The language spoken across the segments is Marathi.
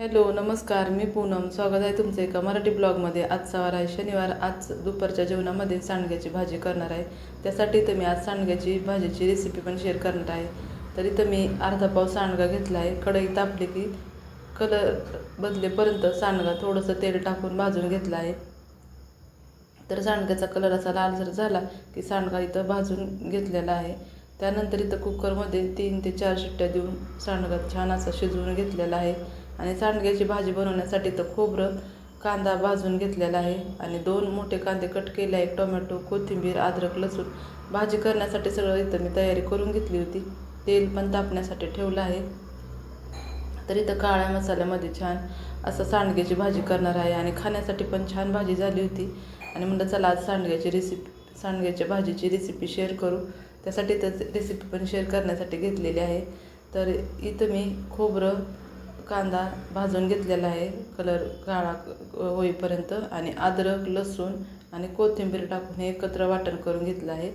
हॅलो नमस्कार मी पूनम. स्वागत आहे तुमचं एका मराठी ब्लॉगमध्ये. आज सवार आहे शनिवार. आज दुपारच्या जेवणामध्ये सांडग्याची भाजी करणार आहे. त्यासाठी तर मी आज सांडग्याची भाजीची रेसिपी पण शेअर करणार आहे. तर इथं मी अर्धा पाव सांडगा घेतला आहे कढई तापली की कलर बदलेपर्यंत सांडगा थोडंसं तेल टाकून भाजून घेतला आहे तर सांडग्याचा कलर असा लालसर झाला की सांडगा इथं भाजून घेतलेला आहे. त्यानंतर इथं कुकरमध्ये तीन ते चार शिट्ट्या देऊन सांडगा छान असा शिजवून घेतलेला आहे. आणि सांडग्याची भाजी बनवण्यासाठी तर खोबरं कांदा भाजून घेतलेला आहे. आणि दोन मोठे कांदे कट केले आहे टोमॅटो कोथिंबीर अद्रक लसूण. भाजी करण्यासाठी सगळं इथं मी तयारी करून घेतली होती. तेल पण तापण्यासाठी ठेवलं आहे. तर इथं काळ्या मसाल्यामध्ये छान असं सांडग्याची भाजी करणार आहे. आणि खाण्यासाठी पण छान भाजी झाली होती. आणि म्हणलं चला आज सांडग्याची रेसिपी सांडग्याच्या भाजीची रेसिपी शेअर करू. त्यासाठी तर रेसिपी पण शेअर करण्यासाठी घेतलेली आहे. तर इथं मी खोबरं कांदा भाजून घेतलेला आहे. कलर काळा होईपर्यंत आणि अद्रक लसूण आणि कोथिंबीर टाकून हे एकत्र वाटण करून घेतलं आहे.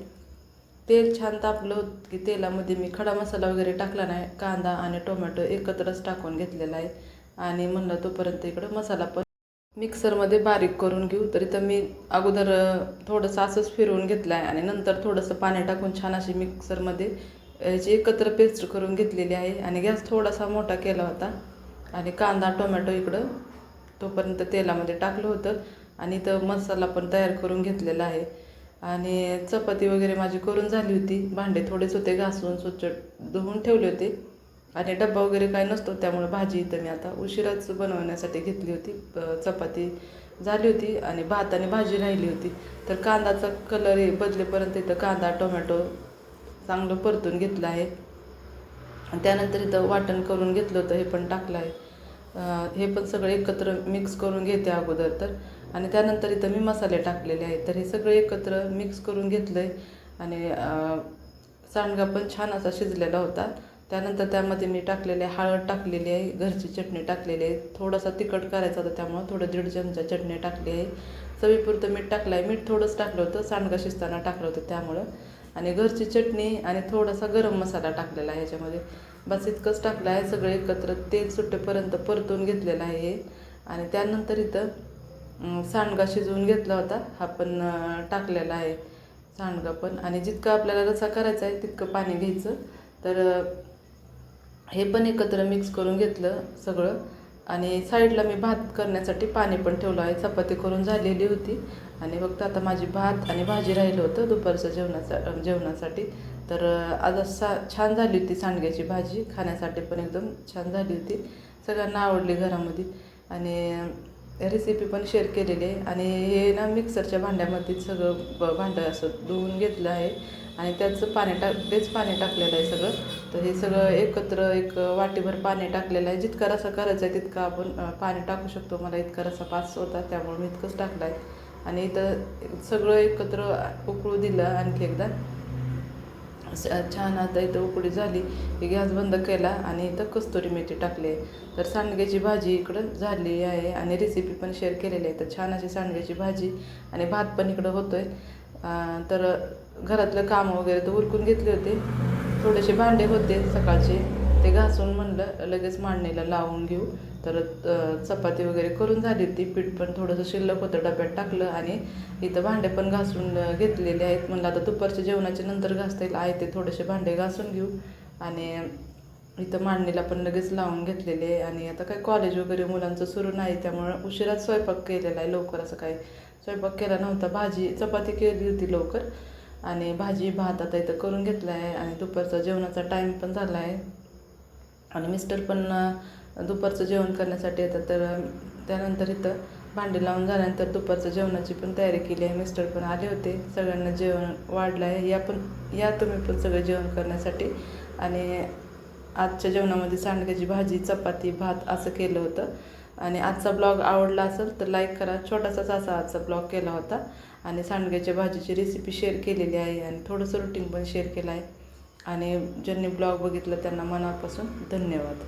तेल छान तापलं होतं की तेलामध्ये मी खडा मसाला वगैरे टाकला नाही. कांदा आणि टोमॅटो एकत्रच टाकून घेतलेला आहे. आणि म्हणलं तोपर्यंत इकडं मसाला पण मिक्सरमध्ये बारीक करून घेऊ. तरी तर मी अगोदर थोडंसं असंच फिरवून घेतलं आहे आणि नंतर थोडंसं पाणी टाकून छान अशी मिक्सरमध्ये याची एकत्र पेस्ट करून घेतलेली आहे. आणि गॅस थोडासा मोठा केला होता. आणि कांदा टोमॅटो इकडं तोपर्यंत तेलामध्ये टाकलं होतं. आणि तर मसाला पण तयार करून घेतलेला आहे. आणि चपाती वगैरे माझी करून झाली होती. भांडे थोडेच होते घासून स्वच्छ धुवून ठेवले होते. आणि डब्बा वगैरे काय नसतो त्यामुळे भाजी इथं मी आता उशिराच बनवण्यासाठी घेतली होती. चपाती झाली होती आणि भात आणि भाजी राहिली होती. तर कांदाचा कलर हे बदलेपर्यंत इथं कांदा टोमॅटो चांगलं परतून घेतलं आहे. त्यानंतर इथं वाटण करून घेतलं होतं हे पण टाकलं आहे. हे पण सगळे एकत्र मिक्स करून घेते अगोदर तर. आणि त्यानंतर इथं मी मसाले टाकलेले आहेत. तर हे सगळे एकत्र मिक्स करून घेतलं आहे आणि सांडगा पण छान असा शिजलेला होता. त्यानंतर त्यामध्ये मी टाकलेले हळद टाकलेली आहे. घरची चटणी टाकलेली आहे. थोडासा तिखट करायचा होता त्यामुळं थोडं दीड चमचा चटणी टाकली आहे. चवीपुरतं मीठ टाकलं आहे मीठ थोडंच टाकलं होतं. सांडगा शिजताना टाकलं होतं त्यामुळं. आणि घरची चटणी आणि थोडासा गरम मसाला टाकलेला आहे ह्याच्यामध्ये. बस इतकंच टाकलं आहे सगळं एकत्र. तेल सुट्टेपर्यंत परतून घेतलेलं आहे. हे आणि त्यानंतर इथं सांडगा शिजवून घेतला होता. हा पण टाकलेला आहे सांडगा पण. आणि जितकं आपल्याला रसा करायचा आहे तितकं पाणी घ्यायचं. तर हे पण एकत्र मिक्स करून घेतलं सगळं. आणि साईडला मी भात करण्यासाठी पाणी पण ठेवलं आहे. चपाती करून झालेली होती. आणि फक्त आता माझी भात आणि भाजी राहिलं होतं दुपारचं जेवणाचा जेवणासाठी. तर आज सा छान झाली होती सांडग्याची भाजी. खाण्यासाठी पण एकदम छान झाली होती. सगळ्यांना आवडली घरामध्ये. आणि रेसिपी पण शेअर केलेली आहे. आणि हे ना मिक्सरच्या भांड्यामध्ये सगळं ब भांडं असं धुवून घेतलं आहे. आणि त्याचं पाणी टाक तेच पाणी टाकलेलं आहे सगळं. तर हे सगळं एकत्र एक वाटीभर पाणी टाकलेलं आहे. जितका रसा करायचा आहे तितका आपण पाणी टाकू शकतो. मला इतका रसा पास होता त्यामुळे मी इतकंच टाकलं आहे आणि इथं सगळं एकत्र उकळू दिलं आणखी एकदा. छान आता इथं उकडी झाली की गॅस बंद केला आणि इथं कस्तुरी मेथी टाकली. आहे तर सांडग्याची भाजी इकडं झाली आहे आणि रेसिपी पण शेअर केलेली आहे. तर छान अशी सांडग्याची भाजी आणि भात पण इकडं होतो आहे तर घरातलं काम वगैरे तर उरकून घेतले होते. थोडेसे भांडे होते सकाळचे. ते घासून म्हणलं लगेच मांडणीला लावून घेऊ. तर चपाती वगैरे करून झाली होती पीठ पण थोडंसं शिल्लक होतं डब्यात टाकलं आणि इथं भांडे पण घासून घेतलेले आहेत. म्हणलं आता दुपारच्या जेवणाच्या नंतर घासता येईल आहे ते थोडेसे भांडे घासून घेऊ. आणि इथं मांडणीला पण लगेच लावून घेतलेले आणि आता काय कॉलेज वगैरे मुलांचं सुरू नाही त्यामुळं उशिरात स्वयंपाक केलेला आहे लवकर. असं काय स्वयंपाक केला नव्हता भाजी चपाती केली होती लवकर. आणि भाजी भात आता इथं करून घेतला आहे. आणि दुपारचा जेवणाचा टाईम पण झाला आहे. आणि मिस्टर पण दुपारचं जेवण करण्यासाठी येतात. तर त्यानंतर इथं भांडी लावून झाल्यानंतर दुपारचं जेवणाची पण तयारी केली आहे. मिस्टर पण आले होते. सगळ्यांना जेवण वाढलं आहे या पण या तुम्ही पण सगळं जेवण करण्यासाठी. आणि आजच्या जेवणामध्ये सांडग्याची भाजी चपाती भात असं केलं होतं. आणि आजचा ब्लॉग आवडला असेल तर लाईक करा. छोटासाच असा आजचा ब्लॉग केला होता. आणि सांडग्याच्या भाजीची रेसिपी शेअर केलेली आहे. आणि थोडंसं रुटीन पण शेअर केलं आहे. आणि ज्यांनी ब्लॉग बघितलं त्यांना मनापासून धन्यवाद.